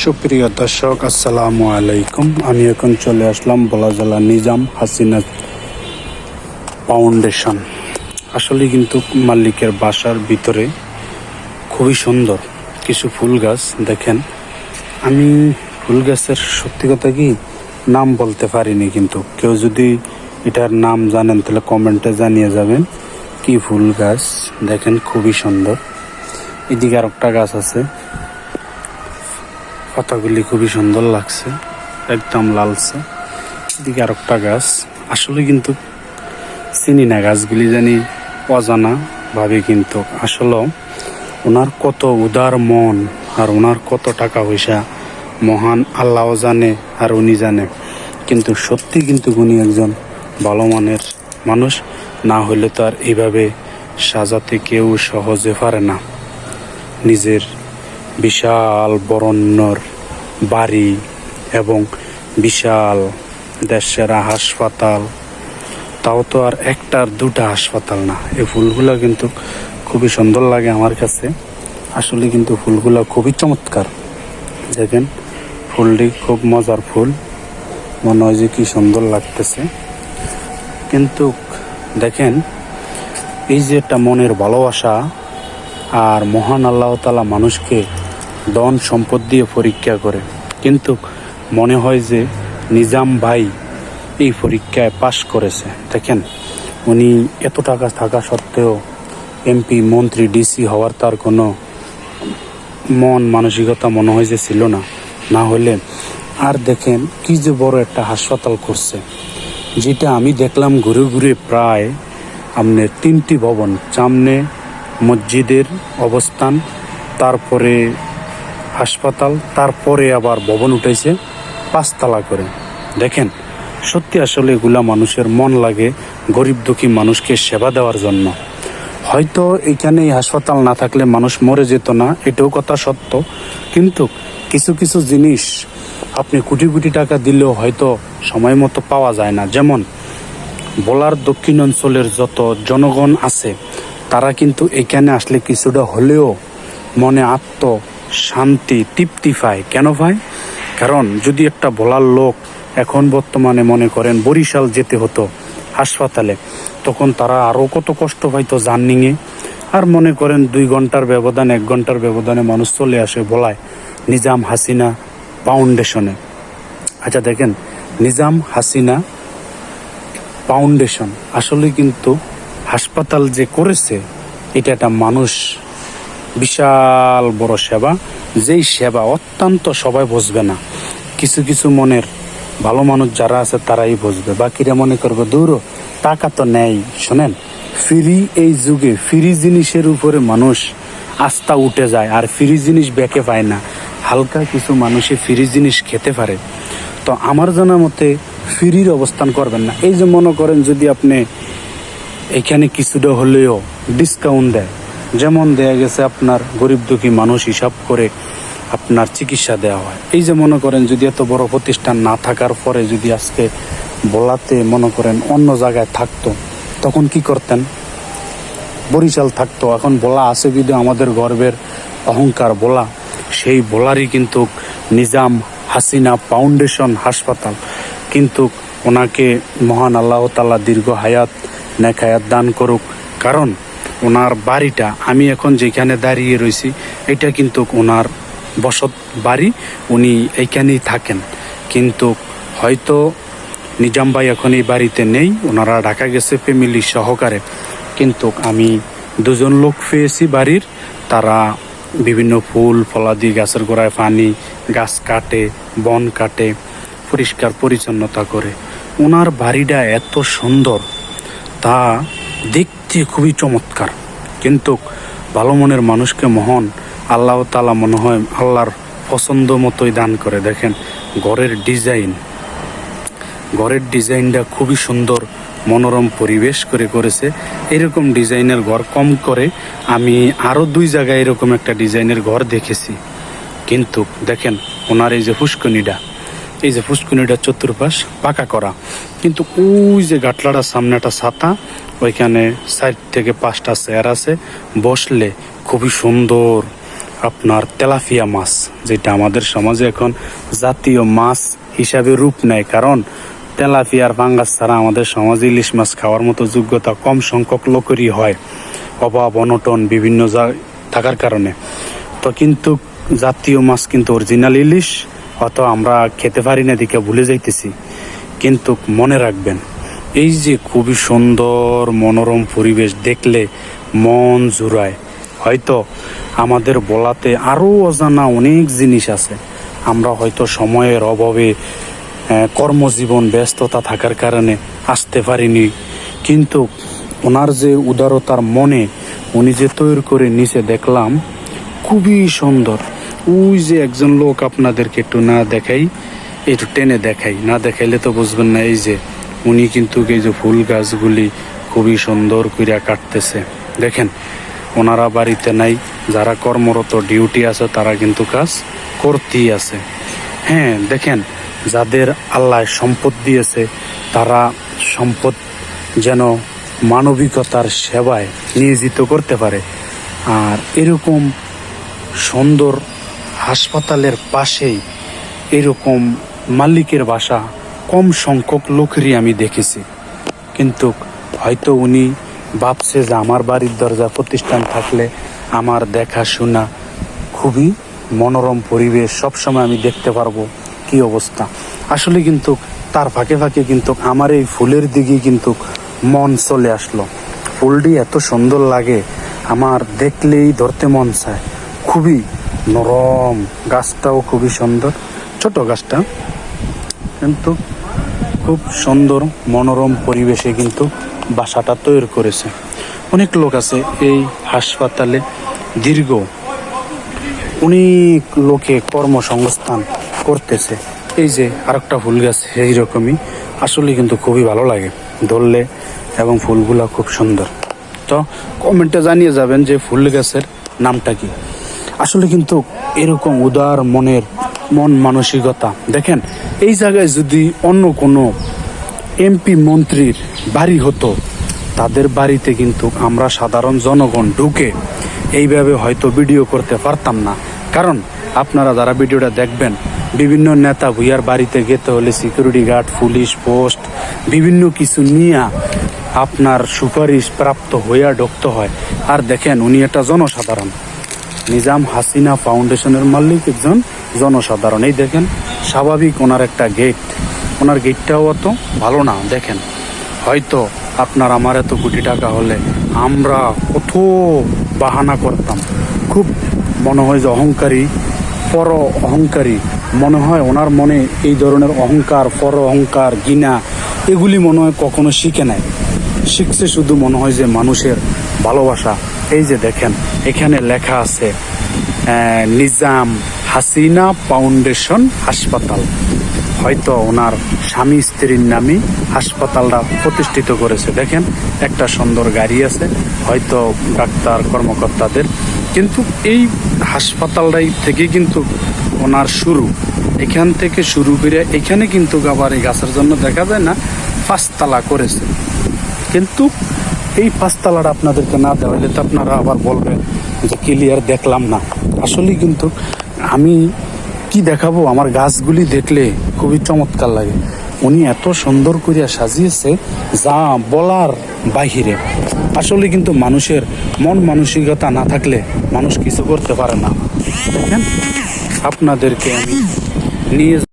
সুপ্রিয় দর্শক, আসসালামু আলাইকুম। আমি এখন চলে আসলাম বলাজলা নিজাম হাসিনা ফাউন্ডেশন। আসলে কিন্তু মালিকের বাসার ভিতরে খুবই সুন্দর কিছু ফুল গাছ, দেখেন। আমি ফুল গাছের সত্যি কথা কি, নাম বলতে পারিনি কিন্তু। কেউ যদি এটার নাম জানেন তাহলে কমেন্টে জানিয়ে যাবেন কি ফুল গাছ, দেখেন খুবই সুন্দর। এদিকে আর একটা গাছ আছে পাতাগুলি খুবই সুন্দর লাগছে, একদম লালছে এদিকে আর একটা গাছ, আসলে কিন্তু চিনি না গাছগুলি জানি অজানা ভাবে কিন্তু আসলে। ওনার কত উদার মন আর ওনার কত টাকা পয়সা, মহান আল্লাহ জানে আর উনি জানে। কিন্তু সত্যি কিন্তু উনি একজন ভালো মানের মানুষ, না হলে তো আর এইভাবে সাজাতে কেউ সহজে পারে না। নিজের বিশাল বরণ্যর বাড়ি এবং বিশাল দেশেরা হাসপাতাল। তাও তো আর একটার দুটা হাসপাতাল না। এই ফুলগুলো কিন্তু খুবই সুন্দর লাগে আমার কাছে। আসলে কিন্তু ফুলগুলো খুবই চমৎকার। দেখেন, ফুলটি খুব মজার ফুল। মনে হয় যে কি সুন্দর লাগতেছে। কিন্তু দেখেন, এই যে একটা মনের ভালোবাসা আর মহান আল্লাহ তালা মানুষকে ধন সম্পদ দিয়ে পরীক্ষা করে। কিন্তু মনে হয় যে নিজাম ভাই এই পরীক্ষায় পাশ করেছে। দেখেন, উনি এত টাকা থাকা সত্ত্বেও এমপি, মন্ত্রী, ডিসি হওয়ার তার কোনো মন মানসিকতা মনে হয় যে ছিল না। না হলে আর দেখেন কি যে বড় একটা হাসপাতাল করছে। যেটা আমি দেখলাম ঘুরে ঘুরে প্রায় আপনার তিনটি ভবন, সামনে মসজিদের অবস্থান, তারপরে হাসপাতাল, তারপরে আবার ভবন উঠেছে, পাঁচতলা করে। দেখেন, সত্যি আসলে এগুলা মানুষের মন লাগে গরিব দুঃখী মানুষকে সেবা দেওয়ার জন্য। হয়তো এখানে এই হাসপাতাল না থাকলে মানুষ মরে যেত না, এটাও কথা সত্য। কিন্তু কিছু কিছু জিনিস আপনি কোটি কোটি টাকা দিলেও হয়তো সময় মতো পাওয়া যায় না। যেমন, বলার দক্ষিণ অঞ্চলের যত জনগণ আছে, তারা কিন্তু এখানে আসলে কিছুটা হলেও মনে আত্ম শান্তি, তৃপ্তি পায়। কেন পায় কারণ যদি একটা বলার লোক এখন বর্তমানে মনে করেন বরিশাল যেতে হতো হাসপাতালে, তখন তারা আরও কত কষ্ট পাইতো জার্নিংয়ে। আর মনে করেন দুই ঘণ্টার ব্যবধান, এক ঘণ্টার ব্যবধানে মানুষ চলে আসে বলায় নিজাম হাসিনা ফাউন্ডেশনে। আচ্ছা দেখেন, নিজাম হাসিনা ফাউন্ডেশন আসলে কিন্তু হাসপাতাল যে করেছে, এটা একটা মানুষ বিশাল বড় সেবা। যেই সেবা অত্যন্ত সবাই বুঝবে না। কিছু কিছু মনের ভালো মানুষ যারা আছে তারাই বুঝবে। বাকিরা মনে করবে, দূর, টাকা তো নেই। শোনেন, ফ্রি এই যুগে ফ্রি জিনিসের উপরে মানুষ আস্থা উঠে যায় আর ফ্রি জিনিস বেঁকে পায় না। হালকা কিছু মানুষে ফ্রি জিনিস খেতে পারে। তো আমার জানা মতে ফ্রির অবস্থান করবেন না। এই যে মনে করেন যদি আপনি এখানে কিছুটা হলেও ডিসকাউন্ট দেয় যেমন দেয়া গেছে আপনার গরিব দুঃখী মানুষ হিসাব করে আপনার চিকিৎসা দেওয়া হয়। এই যে মনে করেন যদি এত বড় প্রতিষ্ঠান না থাকার পরে যদি আজকে বলাতে মনে করেন অন্য জায়গায় থাকতো, তখন কি করতেন? বরিশাল থাকতো। এখন বলা আছে যদি আমাদের গর্বের অহংকার বলা, সেই বলারই কিন্তু নিজাম হাসিনা ফাউন্ডেশন হাসপাতাল। কিন্তু ওনাকে মহান আল্লাহ তাল্লাহ দীর্ঘ হায়াত, নেক হায়াত দান করুক। কারণ ওনার বাড়িটা, আমি এখন যেখানে দাঁড়িয়ে রয়েছি, এটা কিন্তু ওনার বসত বাড়ি, উনি এইখানেই থাকেন। কিন্তু হয়তো নিজাম ভাই এখন এই বাড়িতে নেই, ওনারা ঢাকা গেছে ফ্যামিলি সহকারে। কিন্তু আমি দুজন লোক পেয়েছি বাড়ির, তারা বিভিন্ন ফুল, ফলাদি, গাছের গোড়ায় পানি, গাছ কাটে, বন কাটে, পরিষ্কার পরিচ্ছন্নতা করে। ওনার বাড়িটা এত সুন্দর, তা দেখতে খুবই চমৎকার। কিন্তু ভালো মনের মানুষকে মহন আল্লাহ তালা মনে হয় আল্লাহর পছন্দ মতোই দান করে। দেখেন, ঘরের ডিজাইন। ঘরের ডিজাইনটা খুবই সুন্দর, মনোরম পরিবেশ করে করেছে। এরকম ডিজাইনের ঘর কম করে আমি আরও দুই জায়গায় এরকম একটা ডিজাইনের ঘর দেখেছি। কিন্তু দেখেন, ওনার এই যে ফুসকুনিটা এই যে ফুসকুনিটা চতুর্পাশ, পাকা করা। কিন্তু ওই যে গাটলাটার সামনে একটা ছাতা, ওইখানে সাইড থেকে পাঁচটা চেয়ার আছে। বসলে খুবই সুন্দর আপনার তেলাফিয়া মাছ, যেটা আমাদের সমাজে এখন জাতীয় মাছ হিসাবে রূপ নেয়। কারণ তেলাফিয়ার ফাঙ্গাস ছাড়া আমাদের সমাজে ইলিশ মাছ খাওয়ার মতো যোগ্যতা কম সংখ্যক লোকেরই হয়। অভাব, অনটন বিভিন্ন থাকার কারণে। তো কিন্তু জাতীয় মাছ কিন্তু অরিজিনাল ইলিশ অত আমরা খেতে পারি না দিকে ভুলে যাইতেছি। কিন্তু মনে রাখবেন, এই যে খুবই সুন্দর মনোরম পরিবেশ দেখলে মন জুড়ায়। হয়তো আমাদের বলাতে আরও অজানা অনেক জিনিস আছে। আমরা হয়তো সময়ের অভাবে কর্মজীবন, ব্যস্ততা থাকার কারণে আসতে পারিনি। কিন্তু ওনার যে উদারতার মনে, উনি যে তৈরি করে নিচে দেখলাম, খুবই সুন্দর। ওই যে একজন লোক আপনাদেরকে একটু না দেখাই, একটু টেনে দেখাই। না দেখাইলে তো বুঝবেন না, এই যে উনি কিন্তু এই যে ফুল গাছগুলি খুবই সুন্দর কইরা কাটতেছে। দেখেন, ওনারা বাড়িতে নাই, যারা কর্মরত, ডিউটি আছে, তারা কিন্তু কাজ করতেই আছে। হ্যাঁ দেখেন, যাদের আল্লাহ সম্পদ দিয়েছে, তারা সম্পদ যেন মানবিকতার সেবায় নিয়োজিত করতে পারে। আর এরকম সুন্দর হাসপাতালের পাশেই এরকম মালিকের বাসা, কম সংখ্যক লোকেরই আমি দেখেছি। কিন্তু হয়তো উনি ভাবছে যে আমার বাড়ির দরজা প্রতিষ্ঠান থাকলে আমার দেখাশোনা খুবই মনোরম পরিবেশ, সবসময় আমি দেখতে পারব কি অবস্থা। আসলে কিন্তু তার ফাঁকে ফাঁকে কিন্তু আমার এই ফুলের দিকে কিন্তু মন চলে আসলো। ফুলটি এত সুন্দর লাগে, আমার দেখলেই ধরতে মন চায়। খুবই নরম। গাছটাও খুবই সুন্দর। ছোট গাছটা, কিন্তু খুব সুন্দর, মনোরম পরিবেশে কিন্তু বাসাটা তৈরি করেছে। অনেক লোক আছে এই হাসপাতালে দীর্ঘ। অনেক লোকে কর্মসংস্থান করতেছে। এই যে আরেকটা ফুল গাছ এই রকমই আসলে কিন্তু খুবই ভালো লাগে ধরলে এবং ফুলগুলা খুব সুন্দর। তো কমেন্টে জানিয়ে যাবেন যে ফুল গাছের নামটা কি। আসলে কিন্তু এরকম উদার মনের, মন মানসিকতা। দেখেন, এই জায়গায় যদি অন্য কোনো এমপি মন্ত্রীর বাড়ি হতো, তাদের বাড়িতে কিন্তু আমরা সাধারণ জনগণ ঢুকে এইভাবে হয়তো ভিডিও করতে পারতাম না। কারণ, আপনারা যারা ভিডিওটা দেখবেন, বিভিন্ন নেতা ভুইয়ার বাড়িতে যেতে হলে সিকিউরিটি গার্ড পুলিশ পোস্ট বিভিন্ন কিছু নিয়ে আপনার সুপারিশ প্রাপ্ত হইয়া ঢুকতে হয়। আর দেখেন, উনি একটা জনসাধারণ। নিজাম হাসিনা ফাউন্ডেশনের মালিক একজন জনসাধারণ। এই দেখেন, স্বাভাবিক ওনার একটা গেট ওনার গেটটাও অত ভালো না, দেখেন। হয়তো আপনার আমার এত কোটি টাকা হলে আমরা কত বাহানা করতাম। খুব মনে হয় যে অহংকারী, পর অহংকারী। মনে হয় ওনার মনে এই ধরনের অহংকার, পর অহংকার গিনা এগুলি মনে হয় কখনো শিখে নেয় শিখছে শুধু মনে হয় যে মানুষের ভালোবাসা। এই যে দেখেন, এখানে লেখা আছে নিজাম হাসিনা ফাউন্ডেশন হাসপাতাল। হয়তো ওনার স্বামী স্ত্রীর নামে হাসপাতালটা প্রতিষ্ঠিত করেছে। দেখেন, একটা সুন্দর গাড়ি আছে, হয়তো ডাক্তার কর্মকর্তাদের। কিন্তু এই হাসপাতালটাই থেকে কিন্তু ওনার শুরু। এখান থেকে শুরু করে এখানে কিন্তু আবার এই গাছের জন্য দেখা যায় না, পাঁচতলা করেছে। কিন্তু এই পাঁচতলাটা আপনাদেরকে না দেওয়া হলে তো আপনারা আবার বলবেন যে ক্লিয়ার দেখলাম না। আসলে কিন্তু আমি কি দেখাবো? আমার গাছগুলি দেখলে খুবই চমৎকার লাগে। উনি এত সুন্দর করিয়া সাজিয়েছে যা বলার বাহিরে। আসলে কিন্তু মানুষের মন মানসিকতা না থাকলে মানুষ কিছু করতে পারে না। দেখেন, আপনাদেরকে আমি নিয়ে